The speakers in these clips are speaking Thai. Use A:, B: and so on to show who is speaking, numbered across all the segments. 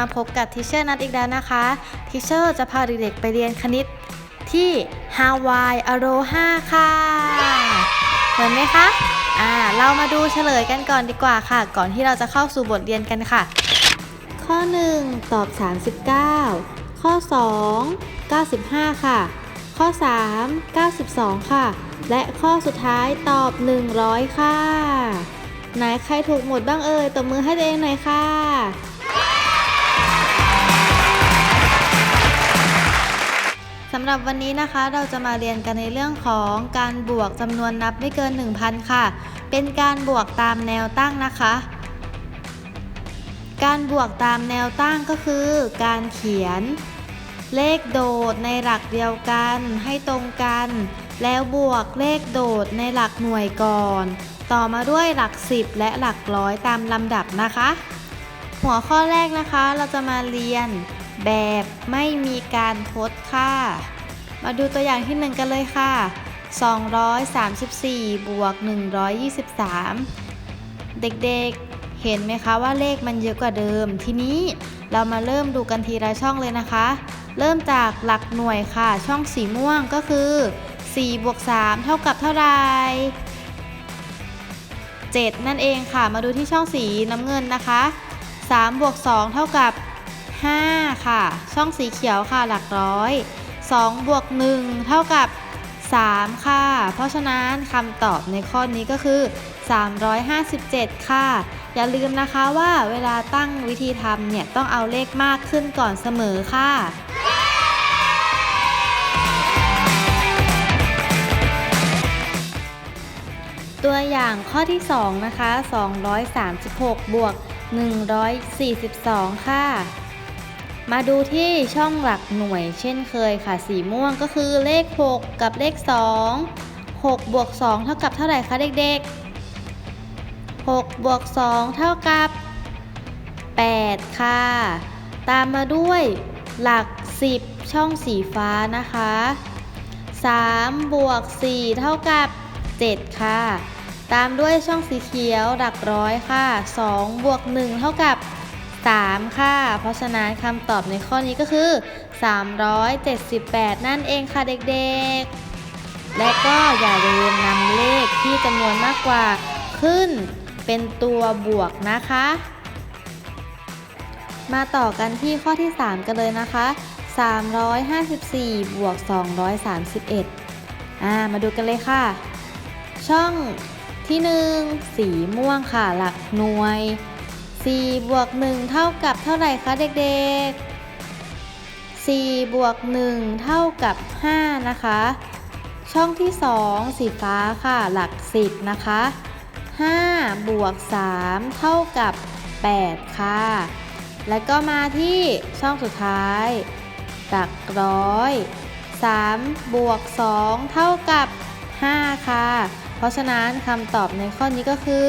A: มาพบกับทิเชอร์นัทอีกแล้วนะคะทิเชอร์จะพาเด็กๆไปเรียนคณิตที่ฮาวายอโรฮาค่ะเหมือนไหมคะอ่าเรามาดูเฉลยกันก่อนดีกว่าค่ะ ก่อนที่เราจะเข้าสู่บทเรียนกันค่ะ ข้อ 1 ตอบ 39 ข้อ 2 95 ค่ะ ข้อ 3 92 ค่ะ และข้อสุดท้ายตอบ 100 ค่ะไหนใครถูกหมดบ้างเอ่ยตบมือให้ตัวเองหน่อยค่ะ สำหรับวันนี้นะคะเราจะมาเรียนกันในเรื่องของการบวกจำนวนนับไม่เกิน 1,000 ค่ะ เป็นการบวกตามแนวตั้งนะคะ การบวกตามแนวตั้งก็คือ การเขียน เลขโดดในหลักเดียวกันให้ตรงกัน แล้วบวกเลขโดดในหลักหน่วยก่อน ต่อมาด้วยหลัก 10 และหลักร้อยตามลำดับนะคะ หัวข้อแรกนะคะเราจะมาเรียน แบบไม่มีการทดค่า มาดูตัวอย่างที่หนึ่งกันเลยค่ะ 234 บวก 123 เด็กๆ เห็นไหมคะว่าเลขมันเยอะกว่าเดิม ทีนี้เรามาเริ่มดูกันทีละช่องเลยนะคะ เริ่มจากหลักหน่วยค่ะ ช่องสีม่วงก็คือ 4 บวก 3 เท่ากับเท่าไหร่7นั่นเองค่ะ มาดูที่ช่องสีน้ำเงินนะคะ 3 บวก 2 เท่ากับ 5 ค่ะ ช่องสีเขียวค่ะหลักร้อย 2 บวก 1 เท่ากับ 3 ค่ะ เพราะฉะนั้นคำตอบในข้อนี้ก็คือ 357 ค่ะ อย่าลืมนะคะว่าเวลาตั้งวิธีทำเนี่ย ต้องเอาเลขมากขึ้นก่อนเสมอค่ะตัวอย่างข้อที่ 2 นะคะ 236 บวก 142 ค่ะ มาดูที่ช่องหลักหน่วยเช่นเคยค่ะ สีม่วงก็คือเลข 6 กับเลข 2 6บวก2เท่ากับเท่าไหร่คะเด็กๆ6บวก2เท่ากับ 8 ค่ะ ตามมาด้วยหลัก 10 ช่องสีฟ้านะคะ3บวก4เท่ากับ 7 ค่ะ ตามด้วยช่องสีเขียวหลักร้อยค่ะ2บวก1เท่ากับ 3 ค่ะ เพราะฉะนั้นคำตอบในข้อนี้ก็คือ 378 นั่นเองค่ะเด็กๆ และก็อย่าลืมนำเลขที่จำนวนมากกว่าขึ้นเป็นตัวบวกนะคะ มาต่อกันที่ข้อที่ 3 กันเลยนะคะ 354 บวก 231อ่ามาดูกันเลยค่ะ ช่องที่ 1 สีม่วงค่ะ หลักหน่วย 4บวก1เท่ากับเท่าไหร่คะเด็กๆ4บวก1เท่ากับ 5 นะคะ ช่องที่ 2 สีฟ้าค่ะ หลัก 10 นะคะ5บวก3เท่ากับ 8 ค่ะ แล้วก็มาที่ช่องสุดท้าย หลักร้อย3บวก2เท่ากับ 5 ค่ะ เพราะฉะนั้นคำตอบในข้อนี้ก็คือ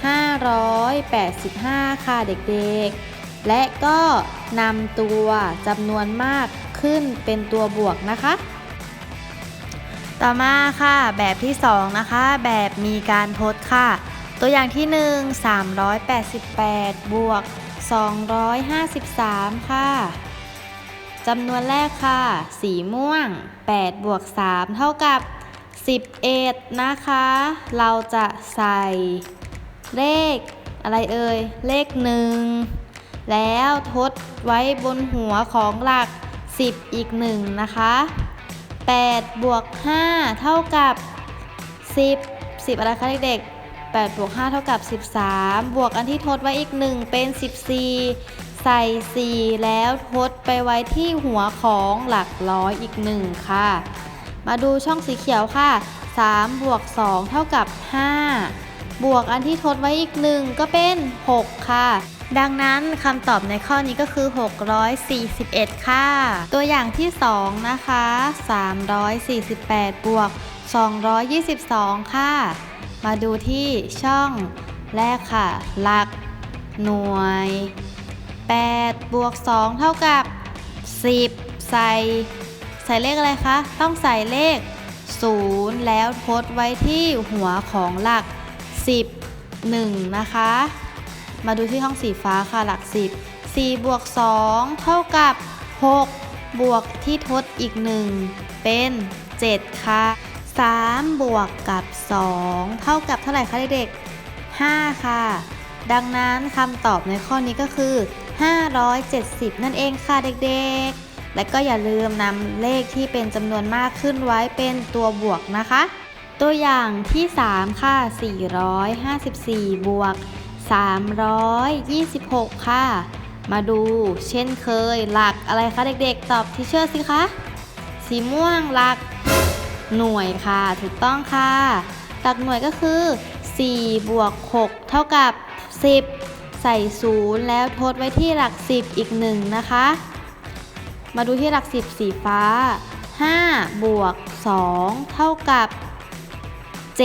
A: 585 ค่ะเด็กๆ และก็นำตัวจำนวนมากขึ้นเป็นตัวบวกนะคะ ต่อมาค่ะแบบที่ 2 นะคะ แบบมีการทดค่ะ ตัวอย่างที่ 1 388 บวก 253 ค่ะจำนวนแรกค่ะ สีม่วง 8 บวก 3 เท่ากับ 11 นะคะ เราจะใส่ เลขอะไรเอ่ย เลข1แล้วทดไว้บนหัวของหลัก 10 อีก1นะคะ 8 บวก 5 เท่ากับ 10 10 อะไรคะเด็กๆ8บวก5เท่ากับ 13 บวกอันที่ทดไว้อีก 1 เป็น 14 ใส่ 4 แล้วทดไปไว้ที่หัวของหลักร้อยอีก 1 ค่ะ มาดูช่องสีเขียวค่ะ 3 บวก 2 เท่ากับ 5 บวกอันที่ทดไว้อีก 1 ก็เป็น 6 ค่ะ ดังนั้นคำตอบในข้อนี้ก็คือ 641 ค่ะ ตัวอย่างที่ 2 นะคะ 348 บวก 222 ค่ะ มาดูที่ช่องแรกค่ะ หลัก หน่วย 8 บวก 2 เท่ากับ 10 ใส่ ใส่เลขอะไรคะ ต้องใส่เลข 0 แล้วทดไว้ที่หัวของหลัก 10 1 นะคะ มาดูที่ห้องสีฟ้าค่ะหลัก 10 4บวก2เท่ากับ 6 บวกที่ทดอีก 1 เป็น 7 ค่ะ 3 บวกกับ 2 เท่ากับเท่าไหร่คะเด็กๆ5 ค่ะ ดังนั้นคำตอบในข้อนี้ก็คือ 570 นั่นเองค่ะเด็กๆ และก็อย่าลืมนำเลขที่เป็นจำนวนมากขึ้นไว้เป็นตัวบวกนะคะ ตัวอย่างที่ 3 ค่ะ 454 บวก 326 ค่ะ มาดูเช่นเคยหลักอะไรคะเด็กๆ ตอบที่เชื่อสิคะ สีม่วงหลักหน่วยค่ะ ถูกต้องค่ะ หลักหน่วยก็คือ 4 บวก 6 เท่ากับ 10 ใส่ศูนย์แล้วทดไว้ที่หลัก 10 อีก1นะคะ มาดูที่หลัก 10 สีฟ้า 5 บวก 2 เท่ากับ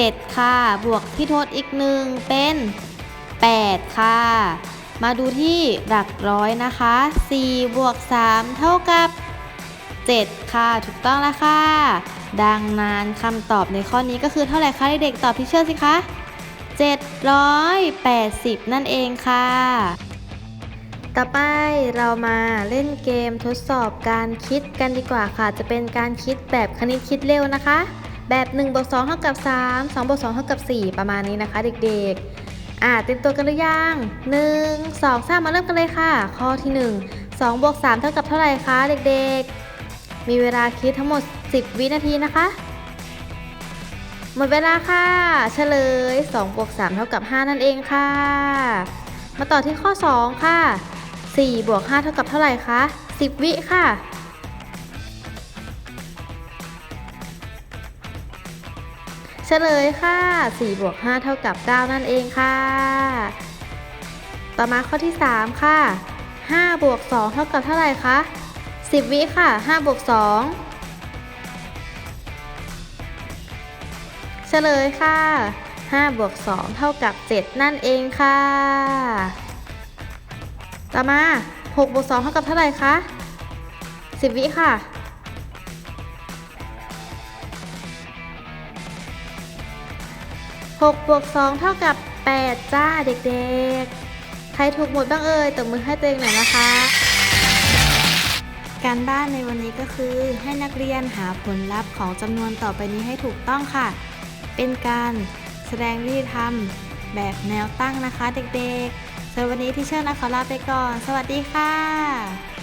A: 7 ค่ะ บวกที่ทดอีก 1 เป็น 8 ค่ะ มาดูที่หลักร้อยนะคะ 4 บวก 3 เท่ากับ 7 ค่ะ ถูกต้องแล้วค่ะ ดังนั้นคำตอบในข้อนี้ก็คือเท่าไหร่คะเด็กๆตอบพี่เชื่อสิคะ780 นั่นเองค่ะ ต่อไปเรามาเล่นเกมทดสอบการคิดกันดีกว่าค่ะ จะเป็นการคิดแบบคณิตคิดเร็วนะคะ แบบ1บวก2เท่ากับ 3 2บวก2เท่ากับ 4 ประมาณนี้นะคะเด็กๆ อ่าเตรียมตัวกันหรือยัง 1 2 3 มาเริ่มกันเลยค่ะ ข้อที่ 1 2บวก3เท่ากับเท่าไหร่คะเด็กๆ มีเวลาคิดทั้งหมด 10 วินาทีนะคะ หมดเวลาค่ะเฉลย2บวก3เท่ากับ 5 นั่นเองค่ะ มาต่อที่ข้อ 2 ค่ะ4บวก5เท่ากับเท่าไหร่คะ10 วิค่ะ เฉลยค่ะ4บวก5เท่ากับ 9 นั่นเองค่ะ ต่อมาข้อที่ 3 ค่ะ5บวก2เท่ากับเท่าไหร่คะ 10 วิค่ะ5บวก2เฉลยค่ะ5บวก2เท่ากับ 7 นั่นเองค่ะ ต่อมา6บวก2เท่ากับเท่าไหร่คะ 10 วิค่ะ 6บวก2เท่ากับ 8 จ้าเด็กๆ ใครถูกหมดบ้างเอ่ยตบมือให้ตัวเองหน่อยนะคะ การบ้านในวันนี้ก็คือให้นักเรียนหาผลลัพธ์ของจำนวนต่อไปนี้ให้ถูกต้องค่ะ เป็นการแสดงวิธีทำแบบแนวตั้งนะคะเด็กๆสำหรับวันนี้ที่เชิญนะขอลาไปก่อน สวัสดีค่ะ